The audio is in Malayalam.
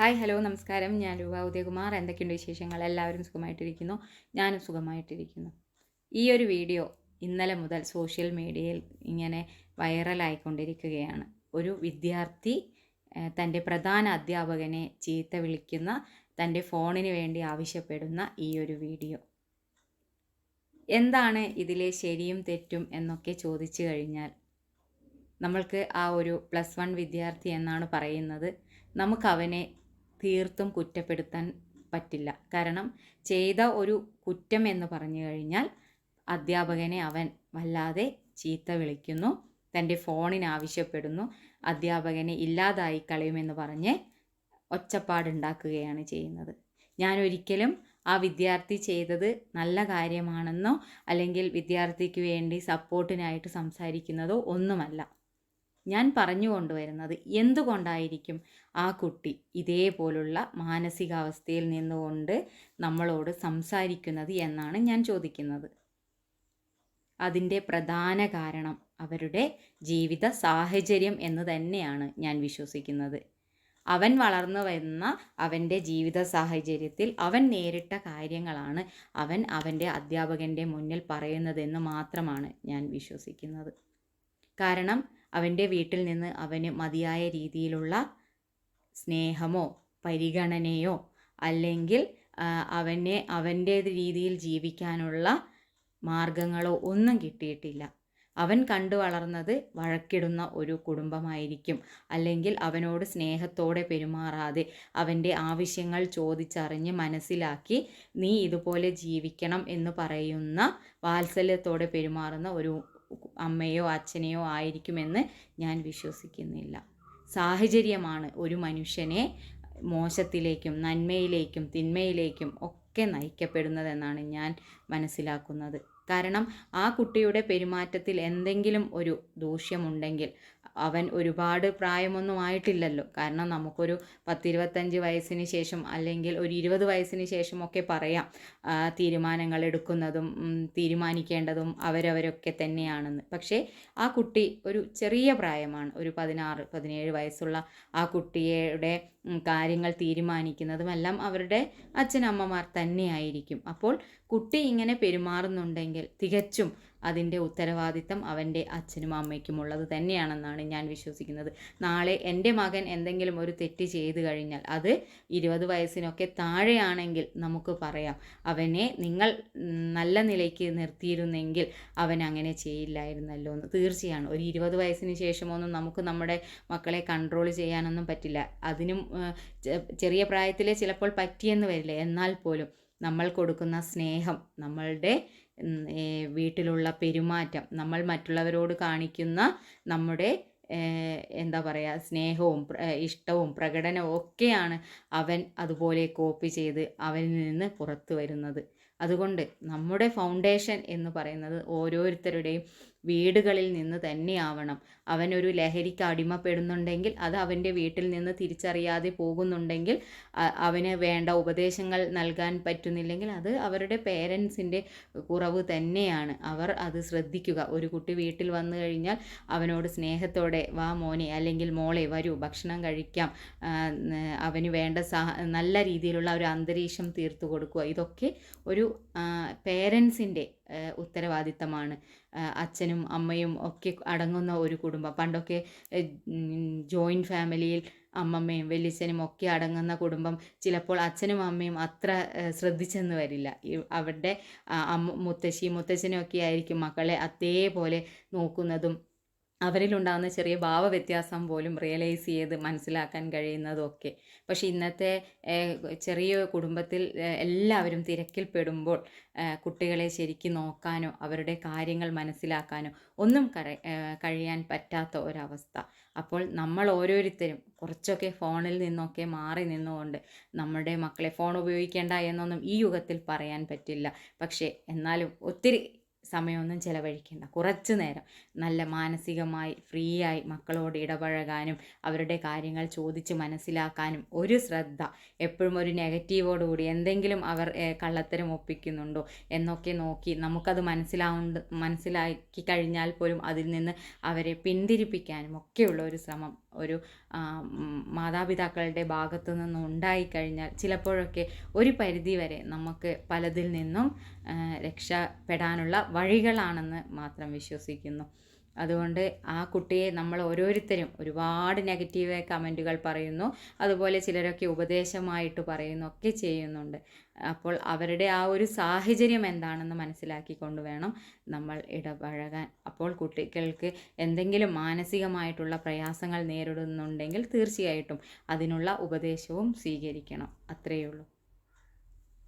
ഹായ് ഹലോ നമസ്കാരം. ഞാൻ രൂപ ഉദയകുമാർ. എന്തൊക്കെയുണ്ട് വിശേഷങ്ങൾ? എല്ലാവരും സുഖമായിട്ടിരിക്കുന്നു. ഞാനും സുഖമായിട്ടിരിക്കുന്നു. ഈ ഒരു വീഡിയോ ഇന്നലെ മുതൽ സോഷ്യൽ മീഡിയയിൽ ഇങ്ങനെ വൈറലായിക്കൊണ്ടിരിക്കുകയാണ്. ഒരു വിദ്യാർത്ഥി തന്റെ പ്രധാന അധ്യാപകനെ ചീത്ത വിളിക്കുന്ന തന്റെ ഫോണിന് വേണ്ടി ആവശ്യപ്പെടുന്ന ഈ ഒരു വീഡിയോ. എന്താണ് ഇതിലെ ശരിയും തെറ്റും എന്നൊക്കെ ചോദിച്ചു കഴിഞ്ഞാൽ നമ്മൾക്ക് ആ ഒരു പ്ലസ് വൺ വിദ്യാർത്ഥി എന്നാണ് പറയുന്നത്. നമുക്ക് അവനെ തീർത്തും കുറ്റപ്പെടുത്താൻ പറ്റില്ല. കാരണം ചെയ്ത ഒരു കുറ്റം എന്ന് പറഞ്ഞു കഴിഞ്ഞാൽ അധ്യാപകനെ അവൻ വല്ലാതെ ചീത്ത വിളിക്കുന്നു തന്റെ ഫോണിന് ആവശ്യപ്പെടുന്നു അധ്യാപകനെ ഇല്ലാതായി കളയുമെന്ന് പറഞ്ഞ് ഒച്ചപ്പാടുണ്ടാക്കുകയാണ് ചെയ്യുന്നത്. ഞാൻ ഒരിക്കലും ആ വിദ്യാർത്ഥി ചെയ്തത് നല്ല കാര്യമാണെന്നോ അല്ലെങ്കിൽ വിദ്യാർത്ഥിക്ക് വേണ്ടി സപ്പോർട്ടിനായിട്ട് സംസാരിക്കുന്നതോ ഒന്നുമല്ല. ഞാൻ പറഞ്ഞു കൊണ്ടുവരുന്നത് എന്തുകൊണ്ടായിരിക്കും ആ കുട്ടി ഇതേപോലുള്ള മാനസികാവസ്ഥയിൽ നിന്നുകൊണ്ട് നമ്മളോട് സംസാരിക്കുന്നത് എന്നാണ് ഞാൻ ചോദിക്കുന്നത്. അതിന്റെ പ്രധാന കാരണം അവരുടെ ജീവിത സാഹചര്യം എന്ന് തന്നെയാണ് ഞാൻ വിശ്വസിക്കുന്നത്. അവൻ വളർന്നു വരുന്ന അവന്റെ ജീവിത സാഹചര്യത്തിൽ അവൻ നേരിട്ട കാര്യങ്ങളാണ് അവൻ അവന്റെ അധ്യാപകന്റെ മുന്നിൽ പറയുന്നതെന്ന് മാത്രമാണ് ഞാൻ വിശ്വസിക്കുന്നത്. കാരണം അവന്റെ വീട്ടിൽ നിന്ന് അവന് മതിയായ രീതിയിലുള്ള സ്നേഹമോ പരിഗണനയോ അല്ലെങ്കിൽ അവനെ അവന്റെ രീതിയിൽ ജീവിക്കാനുള്ള മാർഗങ്ങളോ ഒന്നും കിട്ടിയിട്ടില്ല. അവൻ കണ്ടു വളർന്നത് വഴക്കിടുന്ന ഒരു കുടുംബമായിരിക്കും. അല്ലെങ്കിൽ അവനോട് സ്നേഹത്തോടെ പെരുമാറാതെ അവന്റെ ആവശ്യങ്ങൾ ചോദിച്ചറിഞ്ഞ് മനസ്സിലാക്കി നീ ഇതുപോലെ ജീവിക്കണം എന്ന് പറയുന്ന വാത്സല്യത്തോടെ പെരുമാറുന്ന ഒരു അമ്മയോ അച്ഛനെയോ ആയിരിക്കുമെന്ന് ഞാൻ വിശ്വസിക്കുന്നില്ല. സാഹചര്യമാണ് ഒരു മനുഷ്യനെ മോശത്തിലേക്കും നന്മയിലേക്കും തിന്മയിലേക്കും ഒക്കെ നയിക്കപ്പെടുന്നതെന്നാണ് ഞാൻ മനസ്സിലാക്കുന്നത്. കാരണം ആ കുട്ടിയുടെ പെരുമാറ്റത്തിൽ എന്തെങ്കിലും ഒരു ദൂഷ്യമുണ്ടെങ്കിൽ അവൻ ഒരുപാട് പ്രായമൊന്നും ആയിട്ടില്ലല്ലോ. കാരണം നമുക്കൊരു പത്തിരുപത്തഞ്ച് വയസ്സിന് ശേഷം അല്ലെങ്കിൽ ഒരു ഇരുപത് വയസ്സിന് ശേഷമൊക്കെ പറയാം ആ, തീരുമാനങ്ങൾ എടുക്കുന്നതും തീരുമാനിക്കേണ്ടതും അവരവരൊക്കെ തന്നെയാണെന്ന്. പക്ഷേ ആ കുട്ടി ഒരു ചെറിയ പ്രായമാണ്. ഒരു പതിനാറ് പതിനേഴ് വയസ്സുള്ള ആ കുട്ടിയുടെ കാര്യങ്ങൾ തീരുമാനിക്കുന്നതുമെല്ലാം അവരുടെ അച്ഛനമ്മമാർ തന്നെയായിരിക്കും. അപ്പോൾ കുട്ടി ഇങ്ങനെ പെരുമാറുന്നുണ്ടെങ്കിൽ തികച്ചും അതിന്റെ ഉത്തരവാദിത്തം അവന്റെ അച്ഛനും അമ്മയ്ക്കും ഉള്ളത് തന്നെയാണെന്നാണ് ഞാൻ വിശ്വസിക്കുന്നത്. നാളെ എന്റെ മകൻ എന്തെങ്കിലും ഒരു തെറ്റ് ചെയ്തു കഴിഞ്ഞാൽ അത് ഇരുപത് വയസ്സിനൊക്കെ താഴെയാണെങ്കിൽ നമുക്ക് പറയാം. അവനെ നിങ്ങൾ നല്ല നിലയ്ക്ക് നിർത്തിയിരുന്നെങ്കിൽ അവൻ അങ്ങനെ ചെയ്യില്ലായിരുന്നല്ലോ എന്ന്. തീർച്ചയാണ്. ഒരു ഇരുപത് വയസ്സിന് ശേഷമൊന്നും നമുക്ക് നമ്മുടെ മക്കളെ കൺട്രോൾ ചെയ്യാനൊന്നും പറ്റില്ല. അതിനും ചെറിയ പ്രായത്തിൽ ചിലപ്പോൾ പറ്റിയെന്ന് വരില്ല? എന്നാൽ പോലും നമ്മൾ കൊടുക്കുന്ന സ്നേഹം നമ്മളുടെ വീട്ടിലുള്ള പെരുമാറ്റം നമ്മൾ മറ്റുള്ളവരോട് കാണിക്കുന്ന നമ്മുടെ എന്താ പറയുക സ്നേഹവും ഇഷ്ടവും പ്രകടനവും ഒക്കെയാണ് അവൻ അതുപോലെ കോപ്പി ചെയ്ത് അവനിൽ നിന്ന് പുറത്തു വരുന്നത്. അതുകൊണ്ട് നമ്മുടെ ഫൗണ്ടേഷൻ എന്ന് പറയുന്നത് ഓരോരുത്തരുടെയും വീടുകളിൽ നിന്ന് തന്നെയാവണം. അവനൊരു ലഹരിക്ക് അടിമപ്പെടുന്നുണ്ടെങ്കിൽ അത് അവന്റെ വീട്ടിൽ നിന്ന് തിരിച്ചറിയാതെ പോകുന്നുണ്ടെങ്കിൽ അവന് വേണ്ട ഉപദേശങ്ങൾ നൽകാൻ പറ്റുന്നില്ലെങ്കിൽ അത് അവരുടെ പേരൻസിന്റെ കുറവ് തന്നെയാണ്. അവർ അത് ശ്രദ്ധിക്കുക. ഒരു കുട്ടി വീട്ടിൽ വന്നു കഴിഞ്ഞാൽ അവനോട് സ്നേഹത്തോടെ വാ മോനെ അല്ലെങ്കിൽ മോളെ വരൂ ഭക്ഷണം കഴിക്കാം. അവന് വേണ്ട സഹ നല്ല രീതിയിലുള്ള ഒരു അന്തരീക്ഷം തീർത്തു കൊടുക്കുക. ഇതൊക്കെ ഒരു പേരൻസിന്റെ ഉത്തരവാദിത്തമാണ്. അച്ഛനും അമ്മയും ഒക്കെ അടങ്ങുന്ന ഒരു കുടുംബം. പണ്ടൊക്കെ ജോയിന്റ് ഫാമിലിയിൽ അമ്മമ്മയും വലിയച്ഛനും ഒക്കെ അടങ്ങുന്ന കുടുംബം. ചിലപ്പോൾ അച്ഛനും അമ്മയും അത്ര ശ്രദ്ധിച്ചെന്ന് വരില്ല. അവരുടെ അമ്മ മുത്തശ്ശി മുത്തച്ഛനും ഒക്കെ ആയിരിക്കും മക്കളെ അതേപോലെ നോക്കുന്നതും അവരിലുണ്ടാകുന്ന ചെറിയ ഭാവവ്യത്യാസം പോലും റിയലൈസ് ചെയ്ത് മനസ്സിലാക്കാൻ കഴിയുന്നതൊക്കെ. പക്ഷെ ഇന്നത്തെ ചെറിയ കുടുംബത്തിൽ എല്ലാവരും തിരക്കിൽപ്പെടുമ്പോൾ പെടുമ്പോൾ കുട്ടികളെ ശരിക്കും നോക്കാനോ അവരുടെ കാര്യങ്ങൾ മനസ്സിലാക്കാനോ ഒന്നും കഴിയാൻ പറ്റാത്ത ഒരവസ്ഥ. അപ്പോൾ നമ്മൾ ഓരോരുത്തരും കുറച്ചൊക്കെ ഫോണിൽ നിന്നൊക്കെ മാറി നിന്നുകൊണ്ട് നമ്മുടെ മക്കളെ ഫോൺ ഉപയോഗിക്കേണ്ട എന്നൊന്നും ഈ യുഗത്തിൽ പറയാൻ പറ്റില്ല. പക്ഷേ എന്നാലും ഒത്തിരി സമയമൊന്നും ചിലവഴിക്കേണ്ട. കുറച്ച് നേരം നല്ല മാനസികമായി ഫ്രീ ആയി മക്കളോട് ഇടപഴകാനും അവരുടെ കാര്യങ്ങൾ ചോദിച്ച് മനസ്സിലാക്കാനും ഒരു ശ്രദ്ധ എപ്പോഴും ഒരു നെഗറ്റീവോടുകൂടി എന്തെങ്കിലും അവർ കള്ളത്തരം ഒപ്പിക്കുന്നുണ്ടോ എന്നൊക്കെ നോക്കി നമുക്കത് മനസ്സിലാവുണ്ട് മനസ്സിലാക്കി കഴിഞ്ഞാൽ പോലും അതിൽ നിന്ന് അവരെ പിന്തിരിപ്പിക്കാനും ഒക്കെയുള്ള ഒരു ശ്രമം ഒരു മാതാപിതാക്കളുടെ ഭാഗത്തു നിന്നും ഉണ്ടായിക്കഴിഞ്ഞാൽ ചിലപ്പോഴൊക്കെ ഒരു പരിധിവരെ നമുക്ക് പലതിൽ നിന്നും രക്ഷപ്പെടാനുള്ള വഴികളാണെന്ന് മാത്രം വിശ്വസിക്കുന്നു. അതുകൊണ്ട് ആ കുട്ടിയെ നമ്മൾ ഓരോരുത്തരും ഒരുപാട് നെഗറ്റീവ് കമന്റുകൾ പറയുന്നു. അതുപോലെ ചിലരൊക്കെ ഉപദേശമായിട്ട് പറയുന്നു ഒക്കെ ചെയ്യുന്നുണ്ട്. അപ്പോൾ അവരുടെ ആ ഒരു സാഹചര്യം എന്താണെന്ന് മനസ്സിലാക്കിക്കൊണ്ട് വേണം നമ്മൾ ഇടപഴകാൻ. അപ്പോൾ കുട്ടികൾക്ക് എന്തെങ്കിലും മാനസികമായിട്ടുള്ള പ്രയാസങ്ങൾ നേരിടുന്നുണ്ടെങ്കിൽ തീർച്ചയായിട്ടും അതിനുള്ള ഉപദേശവും സ്വീകരിക്കണം. അത്രയേ ഉള്ളൂ.